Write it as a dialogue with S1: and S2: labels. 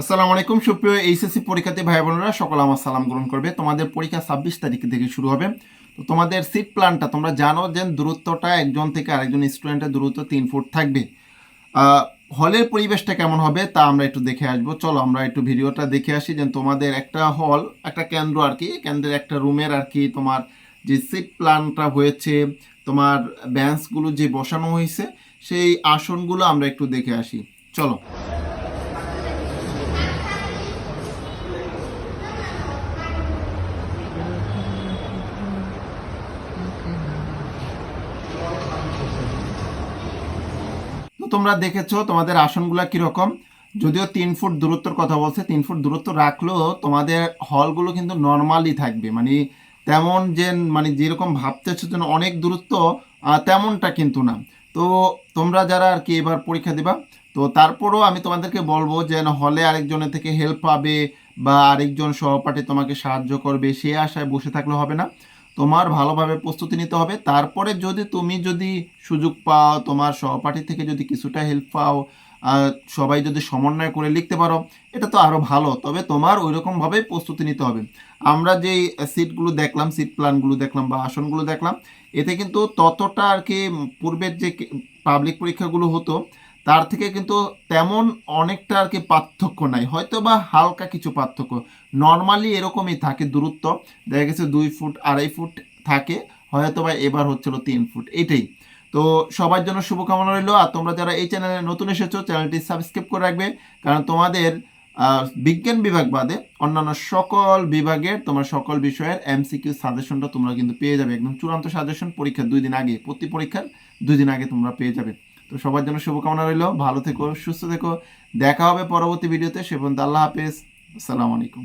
S1: আসসালামু আলাইকুম, সুপ্রিয় এইচএসসি পরীক্ষার্থী ভাই বোনেরা সকল আমার সালাম গ্রহণ করবে। তোমাদের পরীক্ষা ছাব্বিশ তারিখ থেকে শুরু হবে। তো তোমাদের সিট প্ল্যানটা তোমরা জানো যে দূরত্বটা একজন থেকে আরেকজন স্টুডেন্টের দূরত্ব তিন ফুট থাকবে। হলের পরিবেশটা কেমন হবে তা আমরা একটু দেখে আসব। চলো আমরা একটু ভিডিওটা দেখে আসি যে তোমাদের একটা হল একটা কেন্দ্র আর কি, কেন্দ্রের একটা রুমের আর কি তোমার যে সিট প্ল্যানটা হয়েছে, তোমার বেঞ্চগুলো যে বসানো হয়েছে, সেই আসনগুলো আমরা একটু দেখে আসি। চলো। তোমরা দেখেছ তোমাদের আসনগুলো কীরকম? যদিও তিন ফুট দূরত্বর কথা বলছে, তিন ফুট দূরত্ব রাখলেও তোমাদের হলগুলো কিন্তু নর্মালি থাকবে। মানে তেমন যে মানে যেরকম ভাবতেছো যেন অনেক দূরত্ব তেমনটা কিন্তু না। তো তোমরা যারা আর কি এবার পরীক্ষা দিবা, তো তারপরও আমি তোমাদেরকে বলব যে হলে আরেকজনের থেকে হেল্প পাবে বা আরেকজন সহপাঠী তোমাকে সাহায্য করবে, সে আশায় বসে থাকলে হবে না। তোমার ভালোভাবে প্রস্তুতি নিতে হবে। তারপরে যদি তুমি যদি সুযোগ পাও, তোমার সহপাঠী থেকে যদি কিছুটা হেল্প পাও সবাই যদি সমন্বয় করে লিখতে পারো, এটা তো আরও ভালো। তবে তোমার ওই রকমভাবেই প্রস্তুতি নিতে হবে। আমরা যেই সিটগুলো দেখলাম সিট প্ল্যানগুলো দেখলাম বা আসনগুলো দেখলাম, এতে কিন্তু ততটা আর কি পূর্বের যে পাবলিক পরীক্ষাগুলো হতো তার থেকে কিন্তু তেমন অনেকটা আর কি পার্থক্য নাই। হয়তো বা হালকা কিছু পার্থক্য। নর্মালি এরকমই থাকে দূরত্ব। দেখা গেছে দুই ফুট, আড়াই ফুট থাকে। হয়তো বা এবার হচ্ছিল তিন ফুট। এটাই। তো সবার জন্য শুভকামনা রইল। আর তোমরা যারা এই চ্যানেলে নতুন এসেছ, চ্যানেলটি সাবস্ক্রাইব করে রাখবে। কারণ তোমাদের বিজ্ঞান বিভাগ বাদে অন্যান্য সকল বিভাগের তোমার সকল বিষয়ের এমসিকিউ সাজেশনটা তোমরা কিন্তু পেয়ে যাবে। একদম চূড়ান্ত সাজেশন পরীক্ষার দুই দিন আগে, প্রতি পরীক্ষার দুই দিন আগে তোমরা পেয়ে যাবে। তো সবার জন্য শুভকামনা রইল। ভালো থেকো, সুস্থ থেকো। দেখা হবে পরবর্তী ভিডিওতে সে পর্যন্ত আল্লাহ হাফেজ। আসসালামু আলাইকুম।